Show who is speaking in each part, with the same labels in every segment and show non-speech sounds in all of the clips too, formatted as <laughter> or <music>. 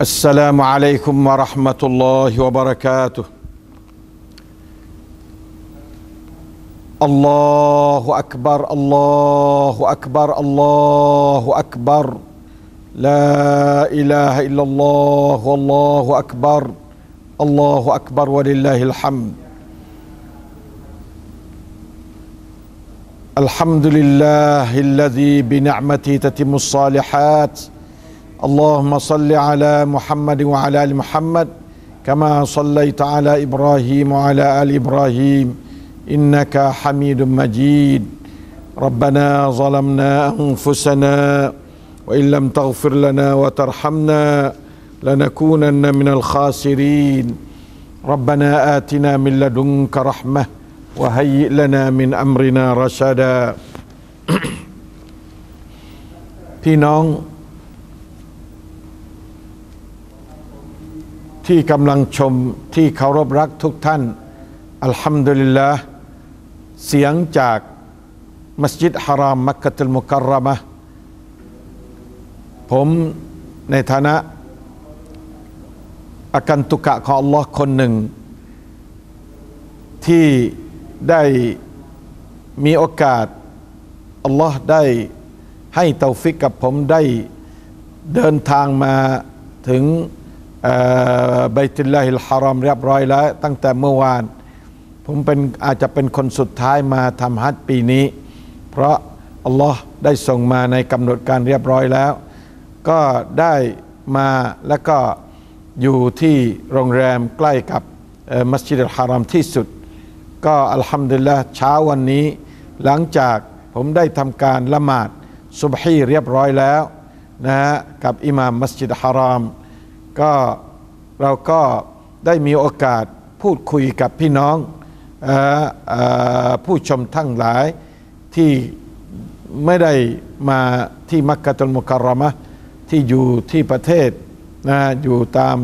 Speaker 1: السلام عليكم ورحمة الله وبركاته. الله أكبر الله أكبر الله أكبر. لا إله إلا الله والله أكبر. الله أكبر ولله الحمد. الحمد لله الذي بنعمته تتم الصالحات. اللهم صل على محمد وعلى ال محمد كما صليت على ابراهيم وعلى ال ابراهيم انك حميد مجيد ربنا ظلمنا انفسنا وان لم تغفر لنا وترحمنا لنكونن من الخاسرين ربنا اتنا من لدنك رحمه وهيئ لنا من امرنا رشدا <clears throat> พี่น้อง ที่กำลังชมที่เคารพรักทุกท่าน อัลฮัมดุลิลลาห์เสียงจากมัสยิดฮารามมักกะตุลมุกัรรมะห์ผมในฐานะอากันตุกะของ Allah คนหนึ่ง ที่ได้มีโอกาสอัลลอฮ์ได้ให้เตาฟิกกับผมได้เดินทางมาถึง บัยตุลลาฮิลฮารอมเรียบร้อยแล้ว ตั้งแต่เมื่อวาน ผมเป็นอาจจะเป็นคนสุดท้ายมาทำฮัจญ์ปีนี้ เพราะอัลลอฮ์ได้ส่งมาในกำหนดการเรียบร้อยแล้ว ก็ได้มาแล้วก็อยู่ที่โรงแรมใกล้กับมัสยิดอัลฮารอมที่สุด ก็อัลฮัมดุลิลละเช้าวันนี้ หลังจากผมได้ทำการละหมาดซุบฮีเรียบร้อยแล้วนะฮะกับอิหม่ามมัสยิดฮารอม ก็เราก็ได้มีโอกาสพูดคุยกับพี่น้องออผู้ชมทั้งหลายที่ไม่ได้มาที่มักกะตุลมุการมะที่อยู่ที่ประเทศนะอยู่ตาม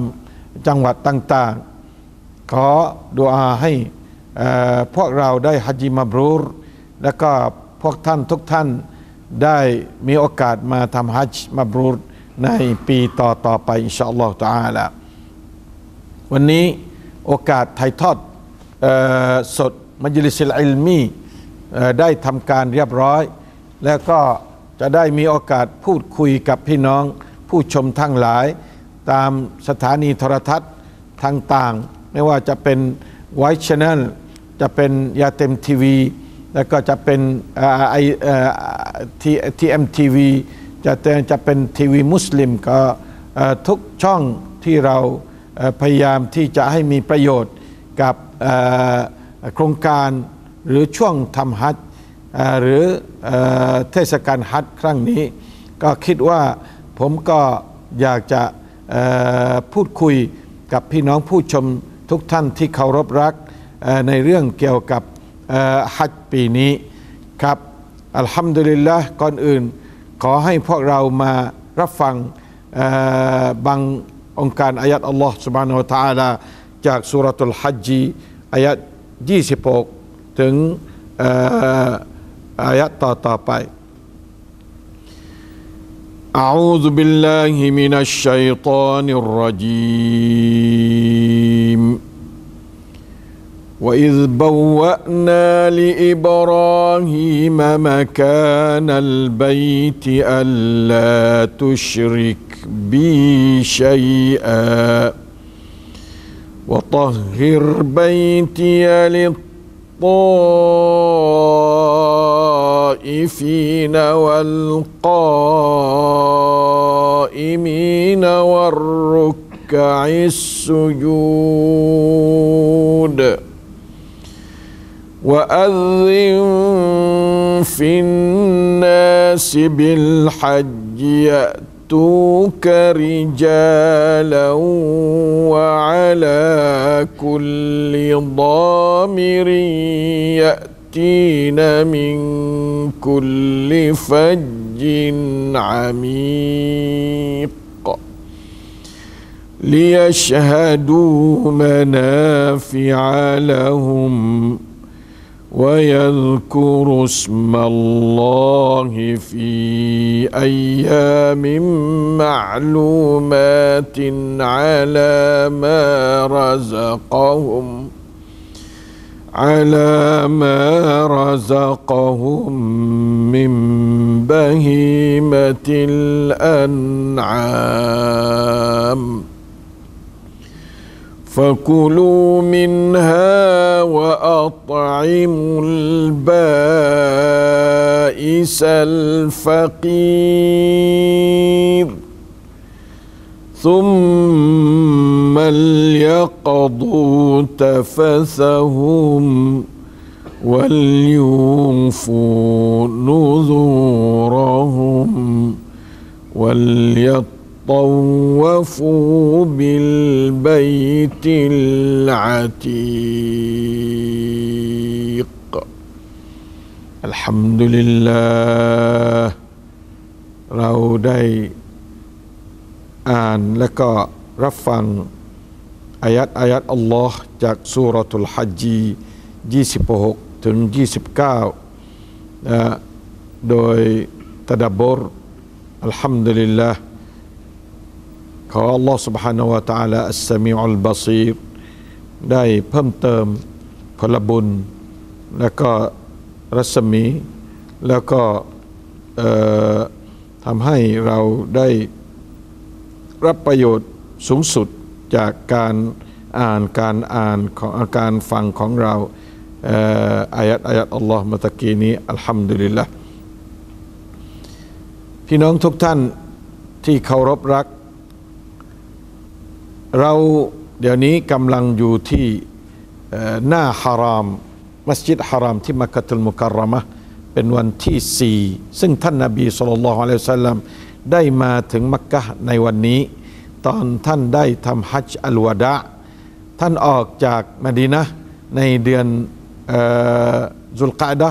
Speaker 1: จังหวัดต่างๆ ขอดุอาให้พวกเราได้ฮัจิมาบรูร แล้วก็พวกท่านทุกท่านได้มีโอกาสมาทำฮัจญ์มาบรูร ในปีต่อต่อไปอินชาอัลลอฮฺตะอาลาวันนี้โอกาสถ่ายทอดออสดมัจลิสิลอิลมีเอ่อได้ทำการเรียบร้อย แล้วก็จะได้มีโอกาสพูดคุยกับพี่น้อง ผู้ชมทั้งหลาย ตามสถานีโทรทัศน์ต่างๆ ไม่ว่าจะเป็นไวท์ชแนลจะเป็นยาเต็มทีวี แล้วก็จะเป็นไอทีเอ็มทีวี จะจะเป็นทีวีมุสลิมก็ทุกช่องที่เราพยายามที่จะให้มีประโยชน์กับโครงการหรือช่วงทำฮัจหรือเทศกาลฮัจครั้งนี้ ก็คิดว่าผมก็อยากจะพูดคุยกับพี่น้องผู้ชมทุกท่านที่เคารพรักในเรื่องเกี่ยวกับฮัจปีนี้ครับอัลฮัมดุลิลละก่อนอื่น ขอให้พวกเรามารับฟังบางองค์การอายัดอัลลอฮ์ سبحانه และ تعالى จากสุรตุลฮัจจีอายัด26 ถึงอายัดต่อต่อไป أعوذ بالله من الشيطان الرجيم وإذ بوأنا لإبراهيم مكان البيت ألا تشرك بي شيئا وطهر بيتي للطائفين والقائمين والركع السجود وأذن في الناس بالحج يأتوك رجالا وعلى كل ضامر يأتين من كل فج عميق ليشهدوا منافع لهم ويذكر اسم الله في أيام معلومات على ما رزقهم على ما رزقهم من بهيمة الأنعام. فكلوا منها وأطعموا البائس الفقير ثم ليقضوا تفثهم وليوفوا نذورهم وليطوفوا بالبيت العتيق الحمد لله เราได้อ่านและก็รับฟังอายัดอายัดอัลลอฮ์จากสุรทุลฮัจจี26 ถึง 29นะโดยตะดับบรอัลฮัมดุลิลลาห์ ขออัลลอฮ์ سبحانه และ تعالى อัสสมีอุลบาซีรได้เพิ่มเติมผลบุญ แล้วก็รัศมี แล้วก็เอ่อทำให้เราได้ รับประโยชน์สูงสุดจากการอ่านการอ่านของอาการฟังของเราเอ่ออายัดอายัดอัลลอฮ์เมื่อตะกี้นี้อัลฮัมดุลิลละพี่น้องทุกท่านที่เคารพรัก เราเดี๋ยวนี้กำลังอยู่ที่หน้าฮาราม มัสยิดฮารามที่มักกะตุลมุการามะเป็นวันที่สี่ซึ่งท่านนาบีสุลต่านละฮ์อะลัยฮิวะสัลลัมได้มาถึงมักกะในวันนี้ ตอนท่านได้ทำฮัจญ์อัลวาดะท่านออกจากมดีนะในเดือนอุลกะดะ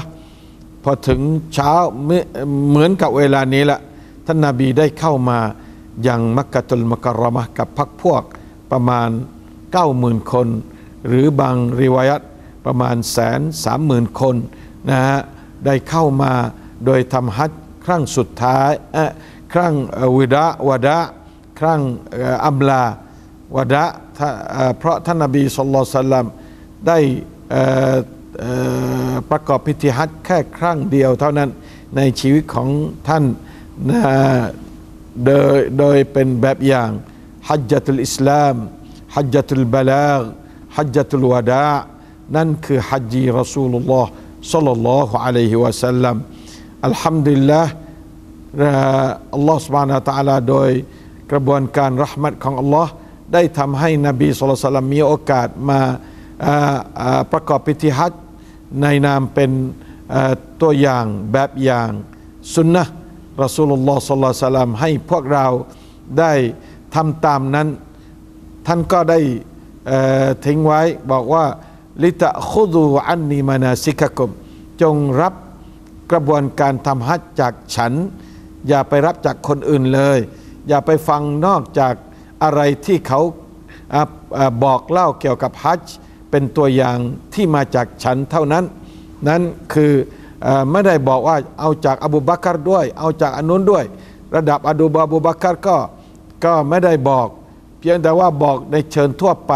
Speaker 1: พอถึงเช้าเหมือนกับเวลานี้ละท่านนาบีได้เข้ามายังมักกะตุลมุการามะกับพักพวก ประมาณ 90,000 คน หรือบางริวายัตประมาณแสนสามหมื่นคนนะฮะได้เข้ามาโดยทำฮัจครั้งสุดท้ายเออครั้งวิดะวดะครั้งอัมลาวดะเพราะท่านนบีสุลต่านสลัมได้ประกอบพิธีฮัจแค่ครั้งเดียวเท่านั้นในชีวิตของท่านนะโดยโดยเป็นแบบอย่าง ฮัจญะตุลอิสลาม ฮัจญะตุลบาลาฆฮัจญะตุลวาดานั่นคือฮัจญีรอซูลุลลอฮ์สัลลัลลอฮุอะลัยฮิวะสัลลัมอัลฮัมดุลิลละอัลลอฮ์ سبحانه และ تعالى โดยกระบวนการรหมัดของอัลลอฮ์ได้ทำให้นบีสุลต่านมีโอกาสมาอ่าอ่าประกอบพิธีฮัจญ์ในนามเป็นเอ่อตัวอย่างแบบอย่างสุนนะรอซูลุลลอฮ์สัลลัลลอฮุอะลัยฮิวะสัลลัมให้พวกเราได้ ทำตามนั้น ท่านก็ได้ทิ้งไว้บอกว่า ลิตะคุดูอันนีมานาซิกะกุมจงรับกระบวนการทำฮัจจากฉัน อย่าไปรับจากคนอื่นเลย อย่าไปฟังนอกจากอะไรที่เขาออบอกเล่าเกี่ยวกับฮัจเป็นตัวอย่างที่มาจากฉันเท่านั้น นั้นคืออไม่ได้บอกว่าเอาจากอบูบักรด้วย เอาจากอนนุนด้วย ระดับอดูบาบูบักรก็ ก็ไม่ได้บอก เพียงแต่ว่าบอกในเชิญทั่วไป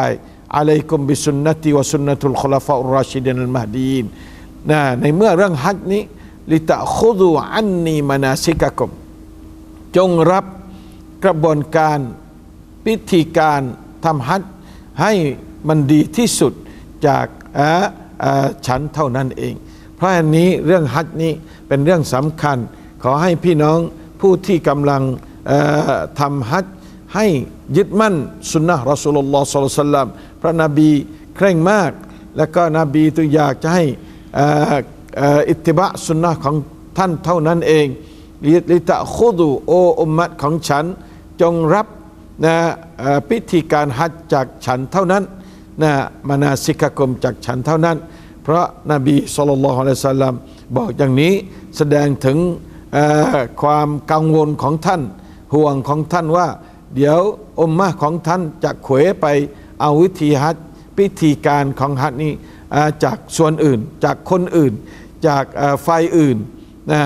Speaker 1: อะลัยกุมบิสุนนติวสุนนตุลคลาฟาอุรราชิดินอัลมหดีนนะในเมื่อเรื่องฮัจญ์นี้ลิตะคุดูอันนีมานาซิกะกุมจงรับกระบวนการพิธีการทำฮัจญ์ให้มันดีที่สุดจากฉันเท่านั้นเอง เพราะอันนี้เรื่องฮัจญ์นี้เป็นเรื่องสำคัญ ขอให้พี่น้องผู้ที่กำลังทำฮัจญ ให้ยึดมั่นสุนนะรอสูลุลลอฮ์สัลลัลลอฮุอะลัยฮิวะสัลลัมพระนบีเคร่งมาก แล้วก็นบีตัวอยากจะให้เอ่อเอ่ออิตติบะสุนนะของท่านเท่านั้นเองลิตะคุดูโออุมมัตของฉันจงรับนะพิธีการฮัจจากฉันเท่านั้นนะมานาสิกกรมจากฉันเท่านั้น เพราะนบีสุลต่านละฮ์อะลัยฮิสสลามบอกอย่างนี้แสดงถึงความกังวลของท่านห่วงของท่านว่า เดี๋ยวอมมะของท่านจะเขวไปเอาวิธีฮัจพิธีการของฮัจนี้จากส่วนอื่น จากคนอื่น จากเอ่อฝ่ายอื่นนะ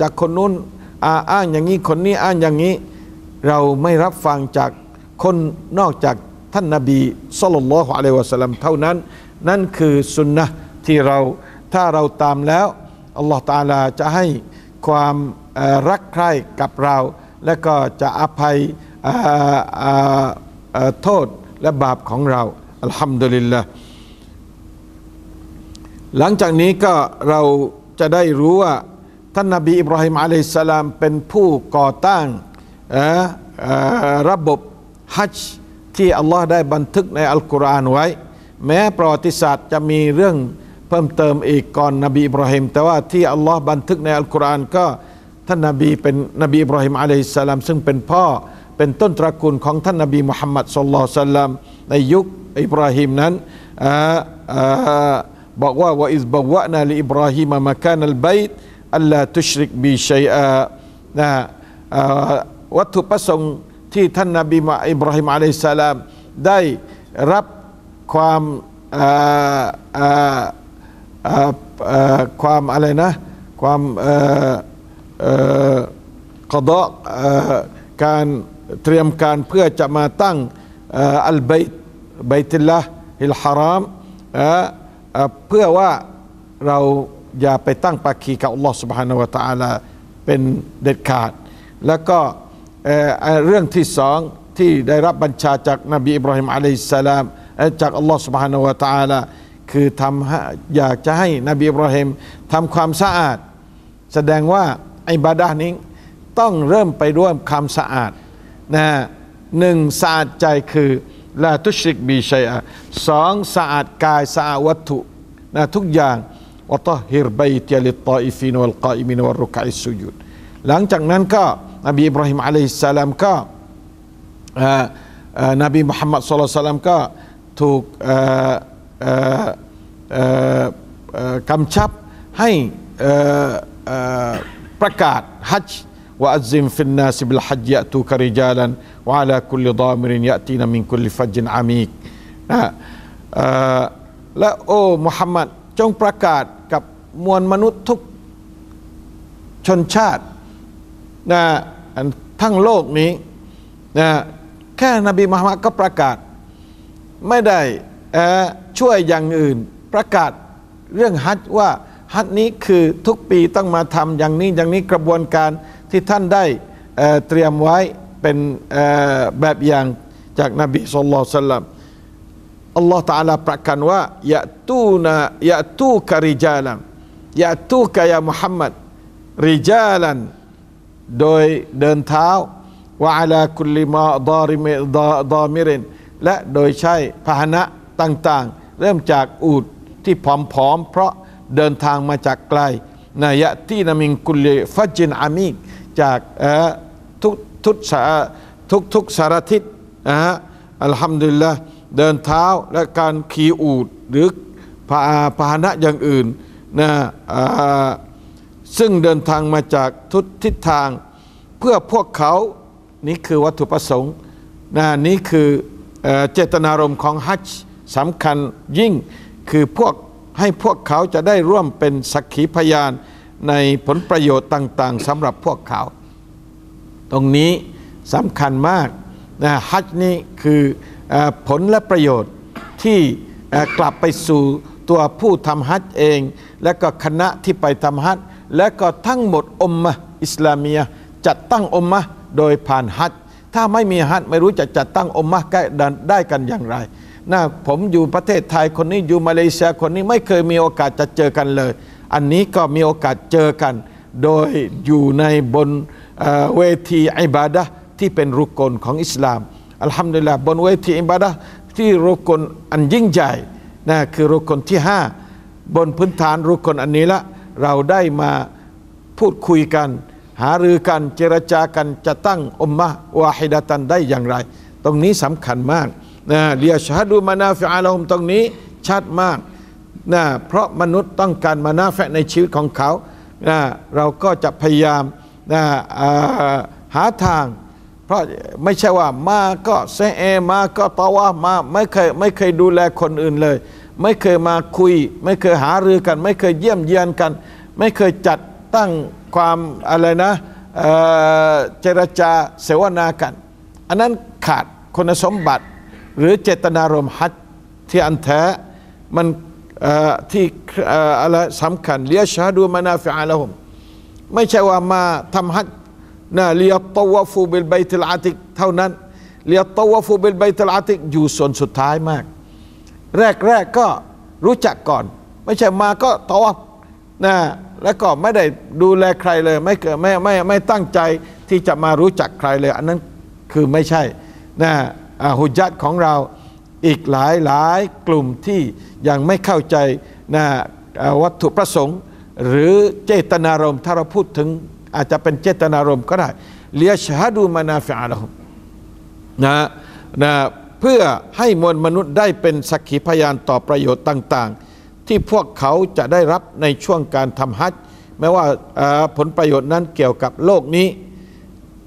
Speaker 1: จากคนนู้นอ้างอย่างนี้คนนี้อ้างอย่างนี้ เราไม่รับฟังจากคนนอกจากท่านนาบีสุลต่านละฮ์อะลัยวะสัลลัมเท่านั้น นั่นคือสุนนะที่เราถ้าเราตามแล้วอัลลอฮฺตาลาจะให้ความรักใคร่กับเรา และก็จะอภัย อ่อเอ่อเอ่อโทษและบาปของเราอัลฮัมดุลิลละหลังจากนี้ก็เราจะได้รู้ว่า ท่านนาบีอิบราฮิมอะลัยสลามเป็นผู้ก่อตั้งระบบฮัจญ์ที่อัลลอฮ์ได้บันทึกในอัลกุรอานไว้ แม้ประวัติศาสตร์จะมีเรื่องเพิ่มเติมอีกก่อนนบีอิบราฮิมแต่ว่าที่อัลลอฮ์บันทึกในอัลกุรอานก็ท่านนาบีเป็นนบีอิบราฮิมอะลัยสลามซึ่งเป็นพ่อ เป็นต้นตระกูลของท่านนาบีมุฮัมมัดสุลลัลสัลลัมในยุคอิบราฮิมนั้นบอกว่าว่าอิสบวะนาลีอิบราฮิมมาคานัลบัยตอัลลาตุชริกบีชัยอานะเอ่อวัตถุประสงค์ที่ท่านนบีมาอิบราฮิมอะลัยสลามได้รับความความอะไรนะ ความเอ่อเอ่อกการ เตรียมการเพื่อจะมาตั้งเอ่ออัลบัยตบัยตุลลาฮิลฮารามเอ่อ เอ่อเพื่อว่าเราอย่าไปตั้งปากีกับอัลลอฮ์ سبحانه และ تعالى เป็นเด็ดขาด แล้วก็เอ่อเอ่อเรื่องที่สองที่ได้รับบัญชาจากนบีอิบราฮิมอะลัยฮิสสลามเอ่อจากอัลลอฮ์ سبحانه และ تعالى คือทำให้อยากจะให้นบีอิบราฮิมทำความสะอาด แสดงว่าอิบาดาห์นี้ต้องเริ่มไปด้วยความสะอาด นะหนึ่งสะอาดใจคือลาตุชริกบีชัยอะสองสะอาดกายสะอาดวัตถุนะทุกอย่างวะตฮิรบัยตยลิตตอิฟีนวัลกาอิมินวัลรุกะอิสุยุดหลังจากนั้นก็นบีอิบราฮิมอะลัยฮิสสลามก็นบีมุฮัมมัดสุลลัลลัมก็ถูกกำชับให้ประกาศฮัจญ์ ว่าอัซซิมฟินนาสิบิลฮัจญ์ยะตูกริจาลันวะอาลาคุลลิดามิรินะและโอ้มุฮัมมัดจงประกาศกับมวลมนุษย์ทุกชนชาตินะทั้งโลกนี้นะแค่นบีมุฮัมมัดก็ประกาศ ไม่ได้ช่วยอย่างอื่น ประกาศเรื่องฮัจว่าฮัจนี้คือทุกปีต้องมาทำอย่างนี้อย่างนี้กระบวนการ ที่ท่านได้เตรียมไว้เป็นแบบอย่างจากนบีสุลต่านสัลลัมอัลลอฮฺตาลาประกันว่ายะตูนะยะตูกะริจาลันยะตูกะยามุฮัมมัดริจาลันโดยเดินเท้าวะอาลาคุลิมาดาริมดาดามิรินและโดยใช้พาหนะต่างๆ เริ่มจากอูดที่ผอมๆ เพราะเดินทางมาจากไกล นายะที่นามิงกุลิฟัจินอามีกจากทุกทุกสาทุกทุกสารทิศนะฮะอัลฮัมดุลิลละเดินเท้าและการขี่อูดหรือพาพาหนะอย่างอื่นนะซึ่งเดินทางมาจากทุกทิศทาง เพื่อพวกเขานี่คือวัตถุประสงค์นะนี่คือเจตนารมณ์ของฮัจญ์สำคัญยิ่งคือพวก ให้พวกเขาจะได้ร่วมเป็นสักขีพยานในผลประโยชน์ต่าง ๆสำหรับพวกเขา ตรงนี้สำคัญมากนะฮัจนี่คืออผลและประโยชน์ที่กลับไปสู่ตัวผู้ทำฮัจเอง และก็คณะที่ไปทำฮัจและก็ทั้งหมดอมมะอิสลามียจัดตั้งอมมะโดยผ่านฮัจถ้าไม่มีฮัจไม่รู้จะจัดตั้งอมมะได้กันอย่างไร นะผมอยู่ประเทศไทยคนนี้อยู่มาเลเซียคนนี้ไม่เคยมีโอกาสจะเจอกันเลย อันนี้ก็มีโอกาสเจอกัน โดยอยู่ในบนเเวทีอิบาดะที่เป็นรุกลของอิสลามอัลฮัมดุลิลลาห์บนเวทีอิบาดะที่รุกลอันยิ่งใหญ่นะคือรุกลที่ห้าบนพื้นฐานรุกลอันนี้ละเราได้มาพูดคุยกัน หารือกันเจรจากันจะตั้งอุมมะวาฮิดะตันได้อย่างไร ตรงนี้สำคัญมาก นะเลียชฮดูมานาฟิอาลาฮุมตรงนี้ชัดมากนะเพราะมนุษย์ต้องการมานาแฟในชีวิตของเขานะเราก็จะพยายามนะาหาทาง เพราะไม่ใช่ว่ามาก็เซเอมาก็ตอว่ามาไม่เคยไม่เคยดูแลคนอื่นเลย ไม่เคยมาคุย ไม่เคยหารือกัน ไม่เคยเยี่ยมเยียนกัน ไม่เคยจัดตั้งความอะไรนะเอ่อเจรจาเสวนากัน อันนั้นขาดคุณสมบัติ หรือเจตนารมณ์ฮัจที่อันแท้มันที่อะไรสำคัญเลียชาดูมานาฟิอาละฮุมไม่ใช่ว่ามาทำฮัจนะเลียตวฟูเบลไบติลอาติกเท่านั้นเลียตวฟูเบลไบติลอาติกอยู่ส่วนสุดท้ายมาก แรกแรกก็รู้จักก่อน ไม่ใช่มาก็ตอวัฟนะแล้วก็ไม่ได้ดูแลใครเลย ไม่เกิดไม่ไม่ไม่ตั้งใจที่จะมารู้จักใครเลย อันนั้นคือไม่ใช่นะ อาหุจัดของเราอีกหลายหลายกลุ่มที่ยังไม่เข้าใจนะอ่าวัตถุประสงค์ หรือเจตนารมณ์ถ้าเราพูดถึงอาจจะเป็นเจตนารมณ์ก็ได้เลียชฮดูมานาฟิอาลมนะนะเพื่อให้มวลมนุษย์ได้เป็นสักขีพยานต่อประโยชน์ต่าง ๆ ที่พวกเขาจะได้รับในช่วงการทำฮัจญ์แม้ว่าผลประโยชน์นั้นเกี่ยวกับโลกนี้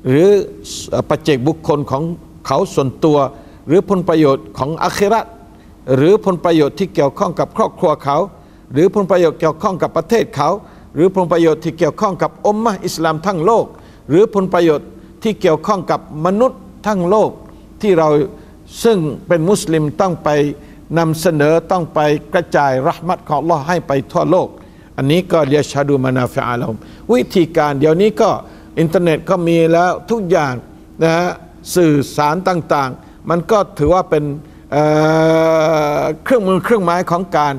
Speaker 1: หรือปัจเจกบุคคลของ เขาส่วนตัว หรือผลประโยชน์ของอาคิรัตหรือผลประโยชน์ที่เกี่ยวข้องกับครอบครัวเขา หรือผลประโยชน์เกี่ยวข้องกับประเทศเขา หรือผลประโยชน์ที่เกี่ยวข้องกับอมมะอิสลามทั้งโลก หรือผลประโยชน์ที่เกี่ยวข้องกับมนุษย์ทั้งโลกที่เราซึ่งเป็นมุสลิมต้องไปนำเสนอต้องไปกระจายรหมัดของ Allah ให้ไปทั่วโลก อันนี้ก็เรียชาดูมานาฟิอาลมวิธีการเดี๋ยวนี้ก็อินเทอร์เน็ตก็มีแล้วทุกอย่างนะฮะ สื่อสารต่างๆ มันก็ถือว่าเป็นเเครื่องมือเครื่องไม้ของการ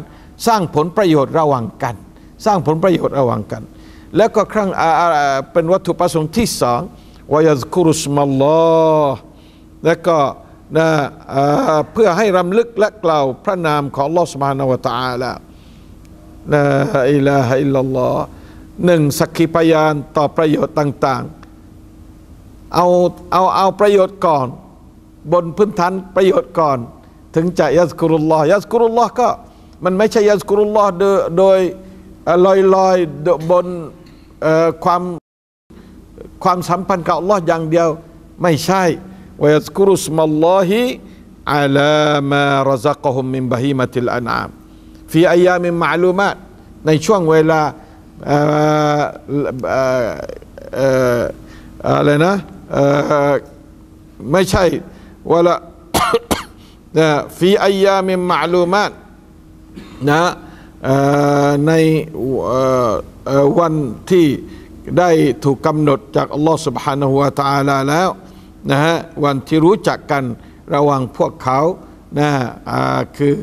Speaker 1: สร้างผลประโยชน์ระหว่างกัน สร้างผลประโยชน์ระหว่างกัน แล้วก็ครั้งเป็นวัตถุประสงค์ที่สองวายซคุรุสมัลลอแล้วก็นะเพื่อให้รำลึกและกล่าวพระนามของลอสมานวตาละนะอิลาฮิลลอหนึ่งสักขีพยานต่อประโยชน์ต่าง ๆ เอาเอาเอาประโยชน์ก่อน บนพื้นฐานประโยชน์ก่อน ถึงจะยัสกุรุลลอฮ์ยัสกุรุลลอฮ์ก็มันไม่ใช่ยัสกุรุลลอฮ์โดยลอยลอยบนความความสัมพันธ์กับอัลลอฮ์อย่างเดียวไม่ใช่วยัสกุรุสมัลลอฮิอาลามารซักฮุมมินบะฮีมะติลอันอามฟีอายามินมาลูมาตในช่วงเวลาอะไรนะ ไม่ใช่วละ ฟีอายามินมาลูมาต นะเอ่อในเอ่อเอ่อวันที่ได้ถูกกำหนดจากอัลลอฮ์ سبحانه และ تعالى แล้วนะฮะวันที่รู้จักกันระหว่างพวกเขานะอ่าคือ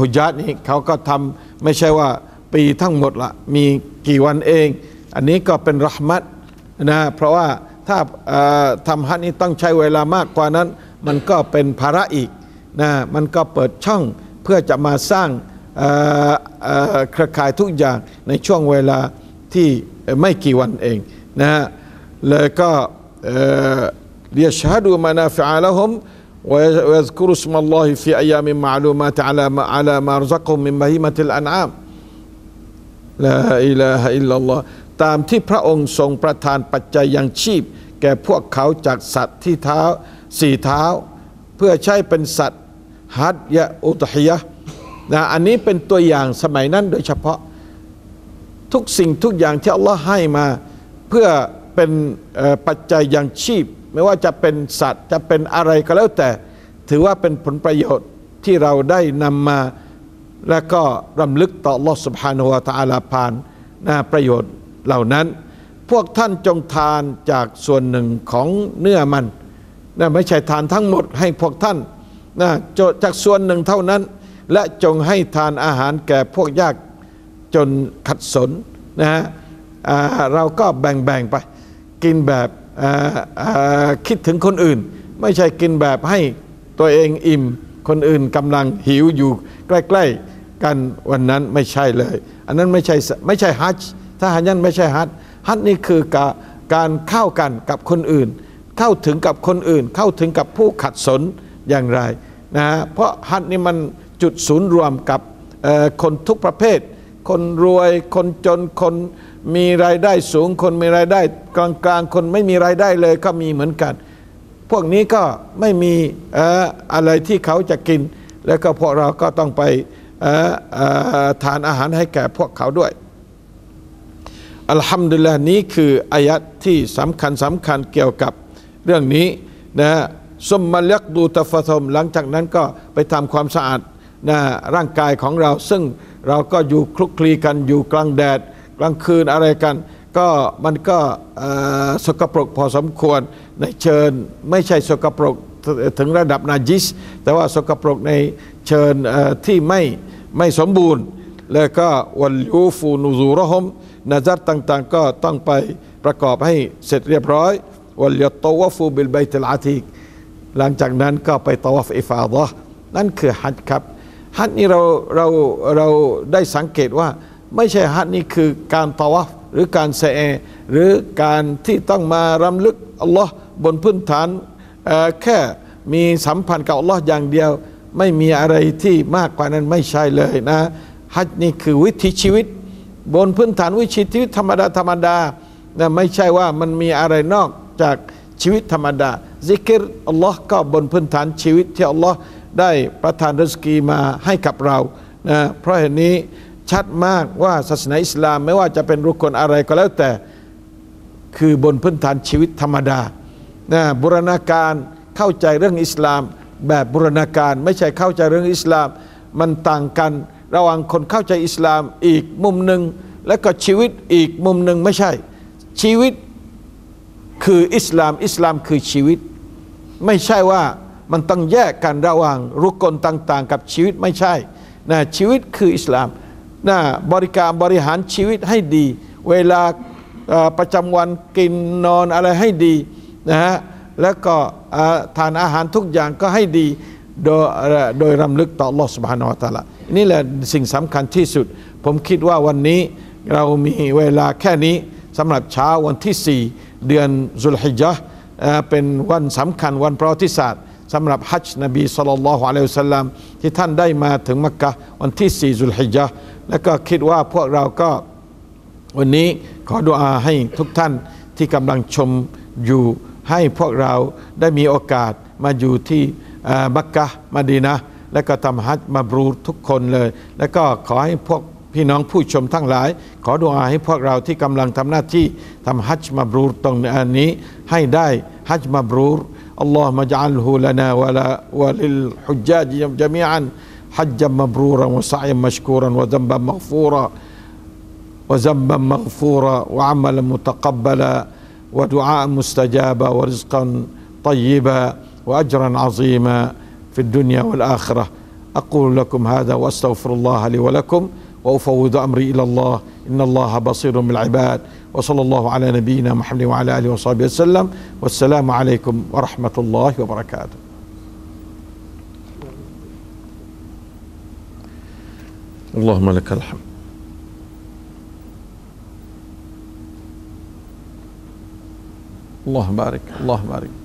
Speaker 1: ฮุญาตนี่เขาก็ทำไม่ใช่ว่าปีทั้งหมดละมีกี่วันเอง อันนี้ก็เป็นรหมัดนะเพราะว่า ถ้าเอ่อทำฮัจญ์นี้ต้องใช้เวลามากกว่านั้น มันก็เป็นภาระอีกนะมันก็เปิดช่องเพื่อจะมาสร้าง เอ่อเอ่อเครือข่ายทุกอย่างในช่วงเวลาที่ไม่กี่วันเองนะฮะเลยก็เรียชฮดูมานาฟิอาละฮุม ويذكر اسم الله في أيام معلومات على ما على ما رزقهم من بهيمة الأنعام لا إله إلا الله ตามที่พระองค์ทรงประทานปัจจัยยังชีพ แก่พวกเขาจากสัตว์ที่เท้าสี่เท้า เพื่อใช้เป็นสัตว์ฮัตยะอุตฮิยะนะอันนี้เป็นตัวอย่างสมัยนั้นโดยเฉพาะทุกสิ่งทุกอย่างที่อัลลอฮ์ให้มาเพื่อเป็นปัจจัยยังชีพ ไม่ว่าจะเป็นสัตว์จะเป็นอะไรก็แล้วแต่ ถือว่าเป็นผลประโยชน์ที่เราได้นำมา และก็รำลึกต่อลอสุบฮานุวาตาลาพานนะประโยชน์ เหล่านั้น พวกท่านจงทานจากส่วนหนึ่งของเนื้อมันนะไม่ใช่ทานทั้งหมดให้พวกท่านนะจากส่วนหนึ่งเท่านั้น และจงให้ทานอาหารแก่พวกยากจนขัดสนนะฮะเราก็แบ่งๆไป กินแบบคิดถึงคนอื่น ไม่ใช่กินแบบให้ตัวเองอิ่มคนอื่นกำลังหิวอยู่ใกล้ ๆ กันวันนั้นไม่ใช่เลย อันนั้นไม่ใช่ไม่ใช่ฮัจญ์ ถ้าฮัจญ์นั้นไม่ใช่ฮัจญ์ฮัจญ์นี่คือกาการเข้ากันกับคนอื่น เข้าถึงกับคนอื่น เข้าถึงกับผู้ขัดสนอย่างไรนะฮะเพราะฮัจญ์นี่มันจุดศูนย์รวมกับคนทุกประเภท คนรวยคนจนคนมีรายได้สูง คนมีรายได้กลางๆคนไม่มีรายได้เลยก็มีเหมือนกัน พวกนี้ก็ไม่มีอออะไรที่เขาจะกิน แล้วก็พวกเราก็ต้องไปทานอาหารให้แก่พวกเขาด้วย อัลฮัมดุลิลละนี้คืออายัดที่สำคัญสำคัญเกี่ยวกับเรื่องนี้นะฮะสมมาเลกดูตะฟะทมหลังจากนั้นก็ไปทำความสะอาดนะร่างกายของเรา ซึ่งเราก็อยู่คลุกคลีกันอยู่กลางแดด กลางคืนอะไรกัน ก็มันก็สกปรกพอสมควรในเชิญไม่ใช่สกปรกถึงระดับนาจิส แต่ว่าสกปรกในเชิญที่ไม่ไม่สมบูรณ์ แล้วก็วันยูฟูนูซูรหมนาจัดต่างๆ ก็ต้องไปประกอบให้เสร็จเรียบร้อยวันยตวฟูบิลไบติลอาติกหลังจากนั้นก็ไปตวฟอิฟาดะนั่นคือฮัจครับฮัจนี่เราเราเราได้สังเกตว่า ไม่ใช่ฮัจนี่คือการตวฟหรือการเสเอหรือการที่ต้องมารำลึกอัลลอฮ์บนพื้นฐานแค่มีสัมพันธ์กับอัลลอฮ์อย่างเดียว ไม่มีอะไรที่มากกว่านั้นไม่ใช่เลยนะ ฮัจญ์นี่คือวิถีชีวิต บนพื้นฐานวิถีชีวิตธรรมดาธรรมดานะไม่ใช่ว่ามันมีอะไรนอกจากชีวิตธรรมดาซิกรอัลลอฮ์ก็บนพื้นฐานชีวิตที่อัลลอฮ์ได้ประทานริสกีมาให้กับเรานะเพราะเหตุนี้ชัดมากว่าศาสนาอิสลามไม่ว่าจะเป็นรุกลอะไรก็แล้วแต่คือบนพื้นฐานชีวิตธรรมดานะบุรณาการเข้าใจเรื่องอิสลาม แบบบุรณาการไม่ใช่เข้าใจเรื่องอิสลาม มันต่างกัน ระหว่างคนเข้าใจอิสลามอีกมุมหนึ่งและก็ชีวิตอีกมุมหนึ่งไม่ใช่ ชีวิตคืออิสลามอิสลามคือชีวิต ไม่ใช่ว่ามันต้องแยกกันระหว่างรุกลต่าง ๆ กับชีวิตไม่ใช่นะชีวิตคืออิสลามนะบริการบริหารชีวิตให้ดี เวลาประจำวันกินนอนอะไรให้ดีนะฮะแล้วก็ทานอาหารทุกอย่างก็ให้ดี โดยโดยรำลึกต่อ Allah Subhanahu Wa Taala นี่แหละสิ่งสำคัญที่สุด ผมคิดว่าวันนี้เรามีเวลาแค่นี้สำหรับเช้าวันที่ 4 เดือนซุลฮิจญ์เป็นวันสำคัญวันประวัติศาสตร์สำหรับฮัจญ์นบีสัลลัลลอฮุอะลัยฮิสัลลัมที่ท่านได้มาถึงมักกะวันที่ 4 ซุลฮิจญ์แล้วก็คิดว่าพวกเราก็วันนี้ขอดุอาให้ทุกท่านที่กำลังชมอยู่ให้พวกเราได้มีโอกาสมาอยู่ที่ มักกะฮ์มาดีนะห์และก็ทำฮัจญ์มาบรูรทุกคนเลย แล้วก็ขอให้พวกพี่น้องผู้ชมทั้งหลาย ขอดุอาให้พวกเราที่กำลังทำหน้าที่ทำฮัจญ์มาบรูรตรงนี้ให้ได้ฮัจญ์มาบรูร اللهم اجعله لنا ولا وللحجاج جميعا حجا مبرورا وسعيا مشكورا وذنبا مغفورا وذنبا مغفورا وعملا متقبلا ودعاء مستجابا ورزقا طيبا واجرا عظيما في الدنيا والآخرة. أقول لكم هذا وأستغفر الله لي ولكم وأفوض أمري إلى الله. إن الله بصير بالعباد. وصلى الله على نبينا محمد وعلى آله وصحبه وسلم. والسلام عليكم ورحمة الله وبركاته. اللهم لك الحمد. الله بارك الله بارك.